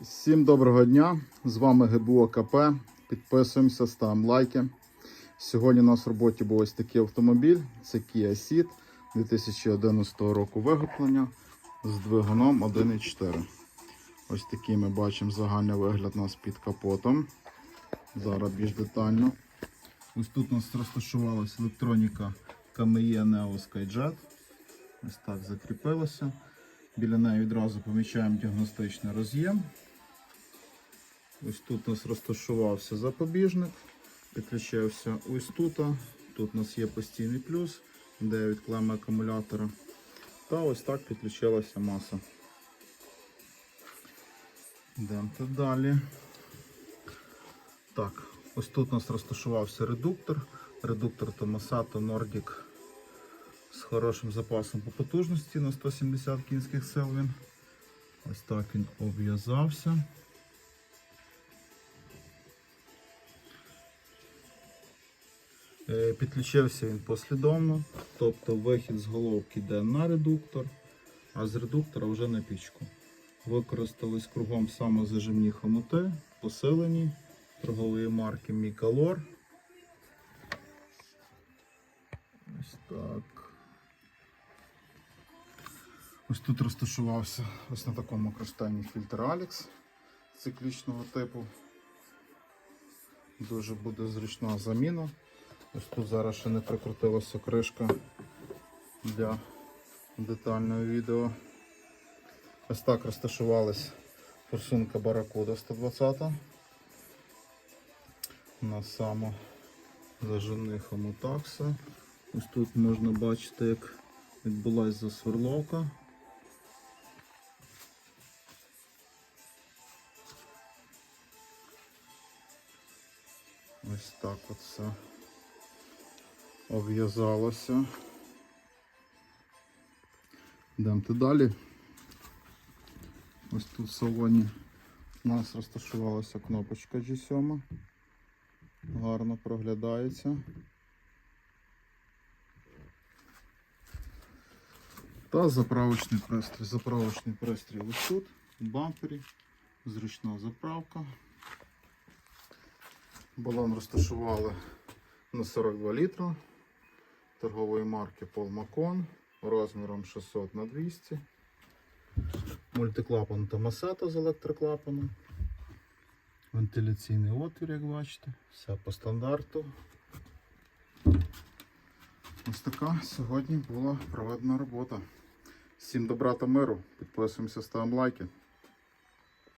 Всім доброго дня! З вами ГБО КП. Підписуємося, ставимо лайки. Сьогодні у нас в роботі був ось такий автомобіль. Це Kia Ceed 2011 року виготовлення з двигуном 1.4. Ось такий ми бачимо загальний вигляд у нас під капотом. Зараз більш детально. Ось тут у нас розташувалася електроніка KME Neo Skyjet. Ось так закріпилося. Біля неї відразу помічаємо діагностичний роз'єм. Ось тут у нас розташувався запобіжник, підключився ось тут. Тут у нас є постійний плюс, де від клеми акумулятора. Та ось так підключилася маса. Йдемо далі. Так, ось тут у нас розташувався редуктор. Редуктор Tomasato Nordic з хорошим запасом по потужності на 170 кінських сил він. Ось так він обв'язався. Підключився він послідовно, тобто вихід з головки йде на редуктор, а з редуктора вже на пічку. Використались кругом самозажимні хомути, посилені торгової марки Мікалор. Ось так. Ось тут розташувався ось на такому кронштейні фільтр Alex циклічного типу. Дуже буде зручна заміна. Ось тут зараз ще не прикрутилася кришка для детального відео. Ось так розташувалась форсунка Баракуда 120 на само зажимних амутакса. Ось тут можна бачити, як відбулася засверловка. Ось так от все обв'язалося. Йдемо далі. Ось тут в салоні у нас розташувалася кнопочка G7. Гарно проглядається. Та заправочний пристрій. Заправочний пристрій ось тут, в бампері, зручна заправка. Балон розташували на 42 літра торгової марки Macon розміром 600 на 200. Мультиклапан Томасета з електроклапаном. Вентиляційний отвір, як бачите, все по стандарту. Ось така сьогодні була проведена робота. Всім добра та миру. Підписуємося, ставимо лайки.